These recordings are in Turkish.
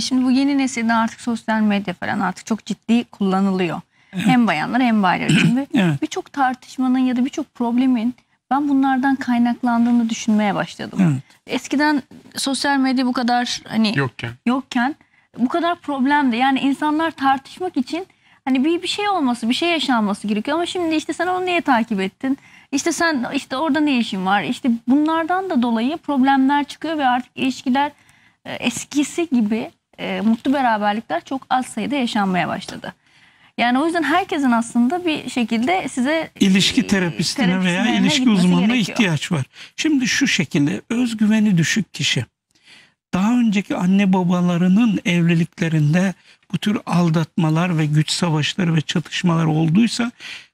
şimdi bu yeni nesilde artık sosyal medya falan artık çok ciddi kullanılıyor. Hem bayanlar hem baylar için ve Evet. birçok tartışmanın ya da birçok problemin ben bunlardan kaynaklandığını düşünmeye başladım. Evet. Eskiden sosyal medya bu kadar hani Yokken. yokken bu kadar problemdi. Yani insanlar tartışmak için hani bir bir şey olması, bir şey yaşanması gerekiyor ama şimdi işte sen onu niye takip ettin? İşte sen işte orada ne işin var? İşte bunlardan da dolayı problemler çıkıyor ve artık ilişkiler e, eskisi gibi e, mutlu beraberlikler çok az sayıda yaşanmaya başladı. Yani o yüzden herkesin aslında bir şekilde size ilişki e, terapistine veya ilişki uzmanına gerekiyor. ihtiyaç var. Şimdi şu şekilde özgüveni düşük kişi daha önceki anne babalarının evliliklerinde bu tür aldatmalar ve güç savaşları ve çatışmalar olduysa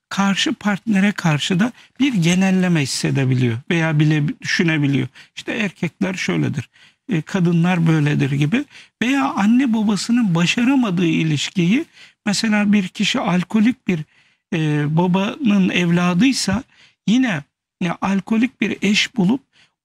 karşı partnere karşı da bir genelleme hissedebiliyor veya bile düşünebiliyor. İşte erkekler şöyledir, e, kadınlar böyledir gibi veya anne babasının başaramadığı ilişkiyi mesela bir kişi alkolik bir e, babanın evladıysa yine alkolik bir eş bulup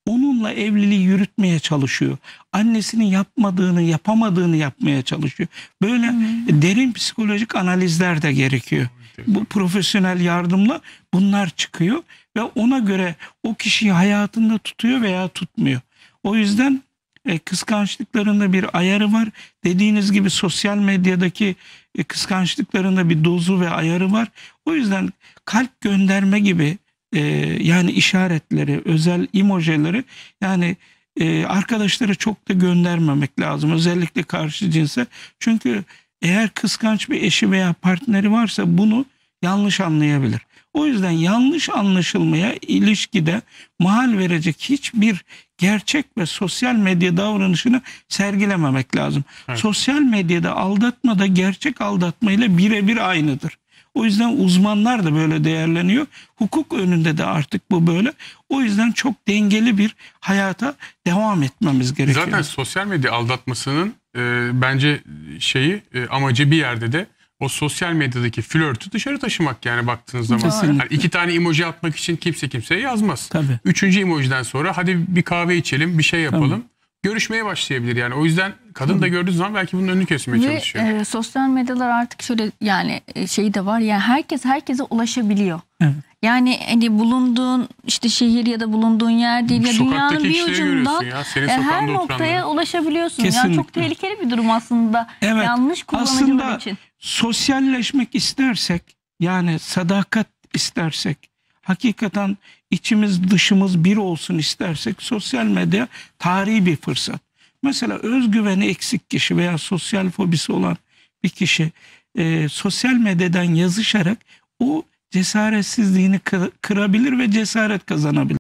onunla evliliği yürütmeye çalışıyor. Annesinin yapmadığını, yapamadığını yapmaya çalışıyor. Böyle derin psikolojik analizler de gerekiyor. Bu profesyonel yardımla bunlar çıkıyor ve ona göre o kişiyi hayatında tutuyor veya tutmuyor. O yüzden e, kıskançlıklarında bir ayarı var. Dediğiniz gibi sosyal medyadaki e, kıskançlıklarında bir dozu ve ayarı var. O yüzden kalp gönderme gibi e, yani işaretleri, özel emojileri yani e, arkadaşlara çok da göndermemek lazım. Özellikle karşı cinse. Çünkü eğer kıskanç bir eşi veya partneri varsa bunu yanlış anlayabilir. O yüzden yanlış anlaşılmaya ilişkide mahal verecek hiçbir gerçek ve sosyal medya davranışını sergilememek lazım. Evet. Sosyal medyada aldatma da gerçek aldatmayla birebir aynıdır. O yüzden uzmanlar da böyle değerleniyor. Hukuk önünde de artık bu böyle. O yüzden çok dengeli bir hayata devam etmemiz gerekiyor. Zaten sosyal medya aldatmasının e, bence şeyi e, amacı bir yerde de o sosyal medyadaki flörtü dışarı taşımak yani baktığınız zaman. Kesinlikle. Yani iki tane emoji atmak için kimse kimseye yazmaz. Tabii. Üçüncü emojiden sonra hadi bir kahve içelim bir şey yapalım. Görüşmeye başlayabilir yani. O yüzden kadın da gördüğü zaman belki bunun önünü kesmeye Ve çalışıyor. e, sosyal medyalar artık şöyle yani şey de var yani herkes herkese ulaşabiliyor. Evet. Yani hani bulunduğun işte şehir ya da bulunduğun yer değil ya Sokaktaki dünyanın bir ucundan ya. E, her noktaya ulaşabiliyorsun. Yani Kesinlikle. çok tehlikeli bir durum aslında. Evet. Yanlış kullanıcılar Aslında için. sosyalleşmek istersek yani sadakat istersek hakikaten içimiz dışımız bir olsun istersek sosyal medya tarihi bir fırsat. Mesela özgüveni eksik kişi veya sosyal fobisi olan bir kişi e, sosyal medyadan yazışarak o cesaretsizliğini kı- kırabilir ve cesaret kazanabilir.